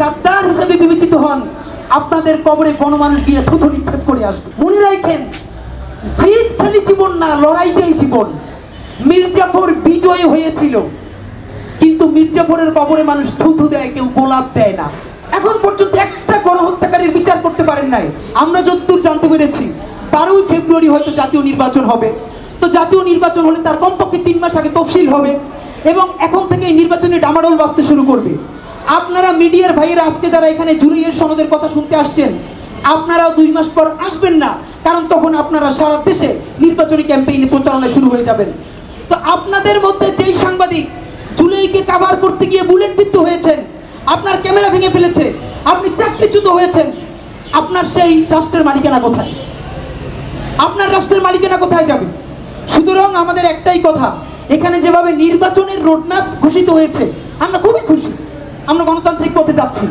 গাদ্দার হিসেবে বিবেচিত হন, আপনাদের কবরে গণমানুষ গিয়ে থুথু নিক্ষেপ করে আসবে। মনে রাখেন, জিত খালি জীবন না, লড়াইটাই জীবন। মির্জাফর বিজয়ী হয়েছিল, কিন্তু মির্জাফরের কবরে মানুষ থুথু দেয়, কেউ গোলাপ দেয় না। এখন পর্যন্ত একটা গণহত্যাকারীর বিচার করতে পারেন নাই। আমরা যতদূর জানতে পেরেছি, বারোই ফেব্রুয়ারি হয়তো জাতীয় নির্বাচন হবে। তো জাতীয় নির্বাচন হলে তার কমপক্ষে তিন মাস আগে তফসিল হবে এবং এখন থেকে এই নির্বাচনে ডামাডোল বাজতে শুরু করবে। আপনারা মিডিয়ার ভাইয়েরা আজকে যারা এখানে জুরিয়ের সনদের কথা শুনতে আসছেন, আপনারাও দুই মাস পর আসবেন না, কারণ তখন আপনারা সারা দেশে নির্বাচনী ক্যাম্পেইনে প্রচারণা শুরু হয়ে যাবেন। তো আপনাদের মধ্যে যেই সাংবাদিক জুলাইকে কাভার করতে গিয়ে বুলেট বিদ্ধ হয়েছেন, আপনার ক্যামেরা ভেঙে ফেলেছে, আপনি চাকরিচ্যুত হয়েছেন, আপনার সেই রাষ্ট্রের মালিকানা কোথায়? আপনার রাষ্ট্রের মালিকানা কোথায় যাবে? সুতরাং আমাদের একটাই কথা, এখানে যেভাবে নির্বাচনের রোডম্যাপ ঘোষিত হয়েছে, আমরা খুবই খুশি। আমরা গণতান্ত্রিক পথে যাচ্ছি।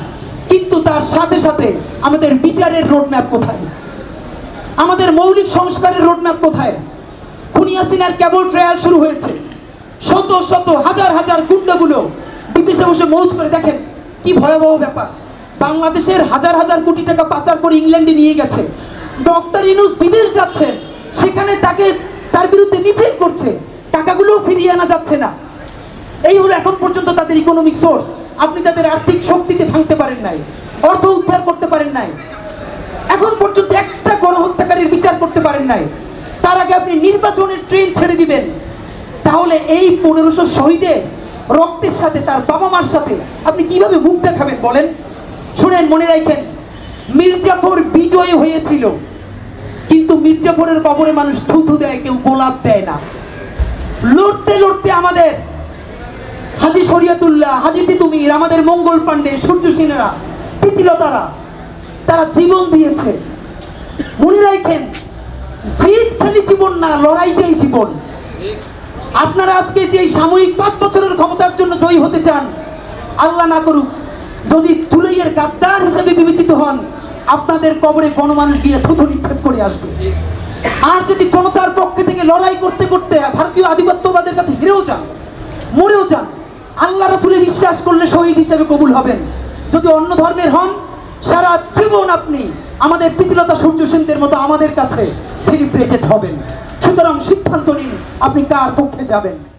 কিন্তু তার সাথে সাথে আমাদের বিচারের রোডম্যাপ কোথায়? আমাদের মৌলিক সংস্কারের রোডম্যাপ কোথায়? খুনিয়াসিনার কেবল ট্রায়াল শুরু হয়েছে। শত শত, হাজার হাজার গুন্ডাগুলো বিদেশে বসে মৌজ করে দেখেন কি ভয়াবহ ব্যাপার। বাংলাদেশের হাজার হাজার কোটি টাকা পাচার করে ইংল্যান্ডে নিয়ে গেছে। ডক্টর ইনুস বিদেশ যাচ্ছেন, সেখানে তাকে তার বিরুদ্ধে মিছিল করছে। টাকাগুলো ফিরিয়ে আনা যাচ্ছে না। এই হলো এখন পর্যন্ত তাদের ইকোনমিক সোর্স আপনি তাদের আর্থিক শক্তিতে ভাঙতে পারেন নাই, অর্থ উদ্ধার করতে পারেন নাই, এখন পর্যন্ত একটা গণহত্যাকারীর বিচার করতে পারেন নাই, তার আগে আপনি নির্বাচনের ট্রেন ছেড়ে দিবেন, তাহলে এই পনেরোশো শহীদের রক্তের সাথে তার বাবা মার সাথে আপনি কীভাবে মুখ দেখাবেন বলেন? শুনেন, মনে রাখেন, মির্জাফর বিজয়ী হয়েছিল, কিন্তু মির্জাফরের কবরে মানুষ থুথু দেয়, কেউ গোলাপ দেয় না। লড়তে লড়তে আমাদের হাজি শরিয়াতুল্লাহ, হাজি তিতুমির, আমাদের মঙ্গল পাণ্ডে, সূর্য সিনেরা, তিতিলতারা, তারা জীবন দিয়েছে। মনে রাখেন, জিত খালি জীবন না, লড়াইটাই জীবন। আপনারা আজকে যে সাময়িক পাঁচ বছরের ক্ষমতার জন্য জয়ী হতে চান, আল্লাহ না করুক, যদি তুলাইয়ের গাদ্দার হিসেবে বিবেচিত হন, আপনাদের কবরে গণমানুষ গিয়ে থুথু নিক্ষেপ করে আসবে। আর যদি জনতার পক্ষে থেকে লড়াই করতে করতে ভারতীয় আধিপত্যবাদের কাছে হেরেও যান, মরেও যান আল্লাহ রাসুলে বিশ্বাস করলে শহীদ হিসেবে কবুল হবেন। যদি অন্য ধর্মের হন, সারা জীবন আপনি আমাদের প্রীতিলতা সূর্য সেনদের মতো আমাদের কাছে সেলিব্রেটেড হবেন। সুতরাং সিদ্ধান্ত নিন, আপনি কার পক্ষে যাবেন?